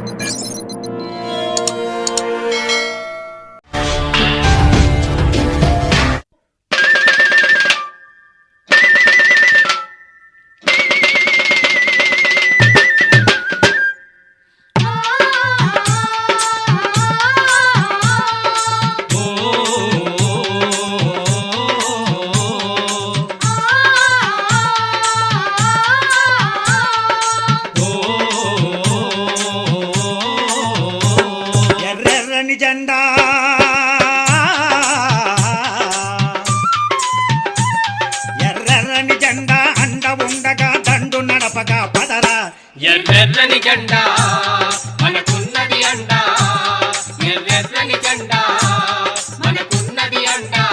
ఎర్రెర్రని ఎర్రెర్రని జెండా మనకున్నది అండా. ఎర్రెర్రని జెండా మనకున్నది అండా.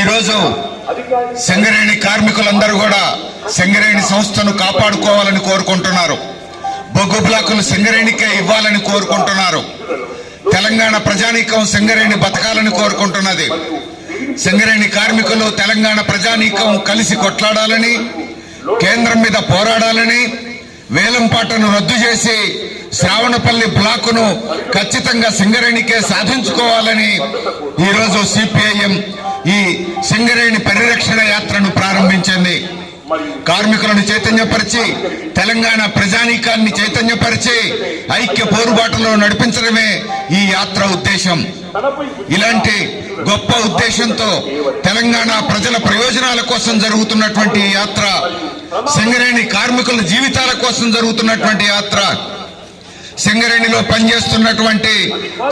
ఈరోజు సంగరేణి కార్మికులందరూ కూడా సంగరేణి సంస్థను కాపాడుకోవాలని కోరుకుంటున్నారు. బొగ్గు బ్లాకులు సింగరేణికే ఇవ్వాలని కోరుకుంటున్నారు. తెలంగాణ ప్రజానీకం సింగరేణి బతకాలని కోరుకుంటున్నది. సింగరేణి కార్మికులు తెలంగాణ ప్రజానీకం కలిసి కొట్లాడాలని కేంద్రం మీద పోరాడాలని వేలంపాటను రద్దు చేసి శ్రావణపల్లి బ్లాకును ఖచ్చితంగా సింగరేణికే సాధించుకోవాలని ఈరోజు సిపిఐఎం ఈ సింగరేణి పరిరక్షణ యాత్రను ప్రారంభించింది. కార్మికులను చైతన్యపరిచి తెలంగాణ ప్రజానీకాన్ని చైతన్యపరిచి ఐక్య పోరుబాటులో నడిపించడమే ఈ యాత్ర ఉద్దేశం. ఇలాంటి గొప్ప ఉద్దేశంతో తెలంగాణ ప్రజల ప్రయోజనాల కోసం జరుగుతున్నటువంటి యాత్ర సింగరేణి కార్మికుల జీవితాల కోసం జరుగుతున్నటువంటి యాత్ర సింగరేణిలో పనిచేస్తున్నటువంటి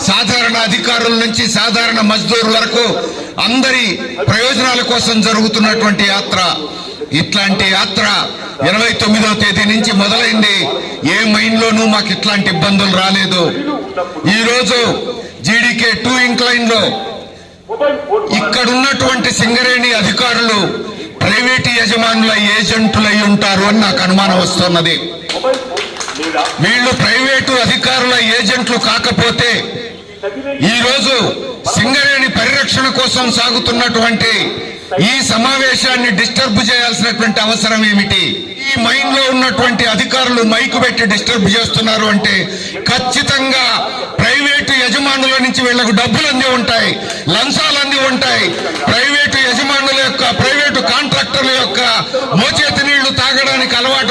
సాధారణ అధికారుల నుంచి సాధారణ మజ్దూర్ వరకు అందరి ప్రయోజనాల కోసం జరుగుతున్నటువంటి యాత్ర. ఇట్లాంటి యాత్ర ఇరవై తొమ్మిదవ తేదీ నుంచి మొదలైంది. ఏ మైండ్లోనూ మాకు ఇట్లాంటి ఇబ్బందులు రాలేదు. ఈ రోజు జీడీకే టూ ఇంక్లైన్లో ఇక్కడ ఉన్నటువంటి సింగరేణి అధికారులు ప్రైవేటు యజమానుల ఏజెంటులై ఉంటారు అని నాకు అనుమానం వస్తున్నది. వీళ్ళు ప్రైవేటు అధికారుల ఏజెంట్లు కాకపోతే ఈరోజు సింగరేణి పరిరక్షణ కోసం సాగుతున్నటువంటి ఈ సమావేశాన్ని డిస్టర్బ్ చేయాల్సినటువంటి అవసరం ఏమిటి? ఈ మైండ్లో ఉన్నటువంటి అధికారులు మైకు పెట్టి డిస్టర్బ్ చేస్తున్నారు అంటే ఖచ్చితంగా ప్రైవేటు యజమానుల నుంచి వీళ్ళకు డబ్బులు అంది ఉంటాయి లంచాలు అంది ఉంటాయి. ప్రైవేటు యజమానుల యొక్క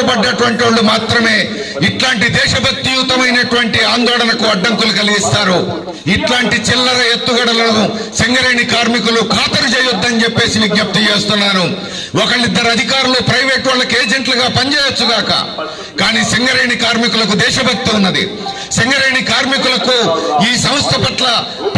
పడ్డటువంటి వాళ్ళు మాత్రమే ఇట్లాంటి దేశభక్తియుతమైనటువంటి ఆందోళనకు అడ్డంకులు కలిగిస్తారు. ఇట్లాంటి చిల్లర ఎత్తుగడలను సింగరేణి కార్మికులు ఖాతరు చేయొద్దని చెప్పేసి విజ్ఞప్తి చేస్తున్నాను. ఒకళ్ళిద్దరు అధికారులు ప్రైవేట్ వాళ్ళకి ఏజెంట్లుగా పనిచేయొచ్చుగాక కానీ సింగరేణి కార్మికులకు దేశభక్తి ఉన్నది. సింగరేణి కార్మికులకు ఈ సంస్థ పట్ల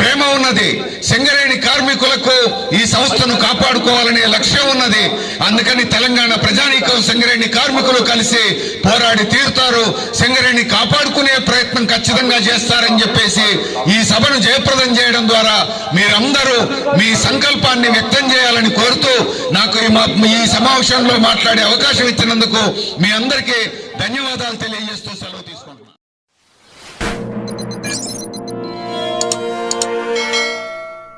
ప్రేమ ఉన్నది. సింగరేణి కార్మికులకు ఈ సంస్థను కాపాడుకోవాలనే లక్ష్యం ఉన్నది. అందుకని తెలంగాణ ప్రజానీకం సింగరేణి కార్మికులు కలిసి పోరాడి తీరుతారు. సింగరేణి కాపాడుకునే ప్రయత్నం ఖచ్చితంగా చేస్తారని చెప్పేసి ఈ సభను జయప్రదం చేయడం ద్వారా మీరందరూ మీ సంకల్పాన్ని వ్యక్తం చేయాలని కోరుతూ నాకు ఈ ఈ సమావేశంలో మాట్లాడే అవకాశం ఇచ్చినందుకు మీ అందరికీ ధన్యవాదాలు తెలియజేస్తూ సెలవు తీసుకుంటున్నాను.